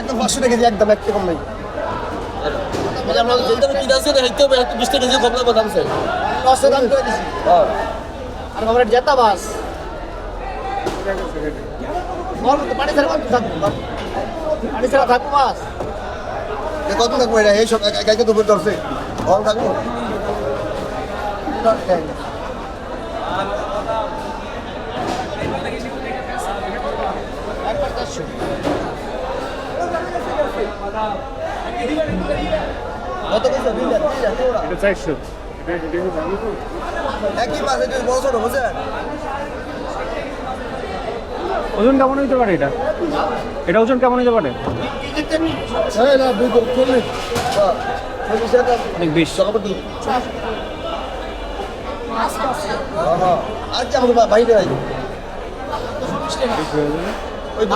একদম পাঁচশো টাকা কেজি একদম একটা কম নেই। আমরা যেটা কিনা আছে হইতে হবে একটু বিশ টাকা কেজি কম লাগবে দাম স্যার পাঁচশো দাম করে দিছি। হ্যাঁ। আর আমরা পানি ছাড়া কত থাকব পানি ছাড়া থাকব মাছ কত থাকব এটা? এই সব দুপুর ধরছে। কম থাকব একবার চারশো কত কইছো এটা চারশো। একই মাছ এটা বড় ছোট বুঝছেন ওজন কেমন হইতে পারে এটা? এটা ওজন কেমন হইতে পারে? হ্যাঁ অনেক বেশ। কি আমাকে বাইরে আই ওই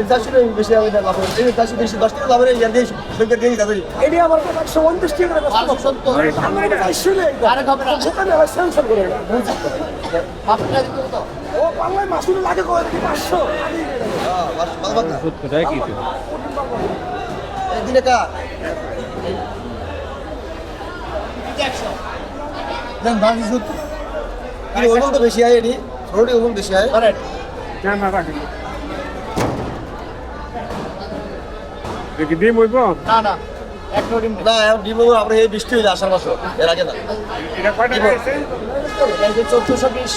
এটা এটি টাকা করে এটা হ্যাঁ দিনে? দেন তো বেশি আয় এডি ছোটটি ওজন বেশি আয়। কারেক্ট না না রাখেন? দেখি ডিম হইব? না না এক ডিম। না ডিম আমরা এই বৃষ্টি হইলে আসার মাসে এর আগে না। এটা কয়টা হয়েছে? চোদ্দশো বিশ।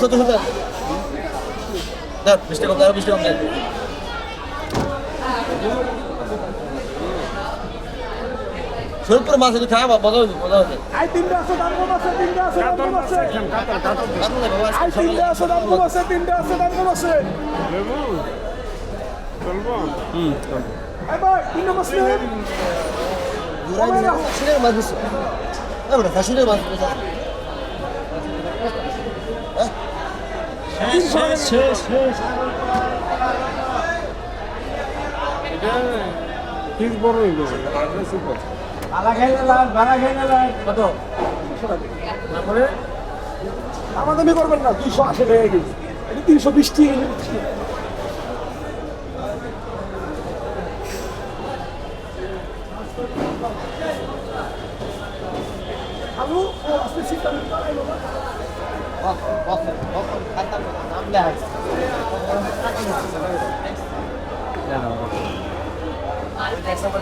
চোদ্দশো দেখ বৃষ্টি শরীরপুরে মাছ যদি খাওয়া মজা হইবে মজা হইবে আই তিনটা আছে দাম কম আছে তিনটা আছে দাম কম আছে। আই তিনটা আছে দাম কম আছে তিনটা আছে দাম কম আছে। লেবু চলবো আই ভাই তিনটা মাছ নেন ঘুরাই নিয়ে ফাঁসিনের মাছ দিচ্ছে না বেটা ফাঁসিনের মাছ দিচ্ছে ঠিক বড় হইব সুপার বালা খাইলে লাল বালা খাইলে লাল কত? তারপরে? আমাদামি করবেন না দুইশো আশি টাকা কেজি। এটা তিনশো বিশ টাকা কেজি। আলু ও আস্তে শীতকাল। নাম লেখা Arkadaşlar.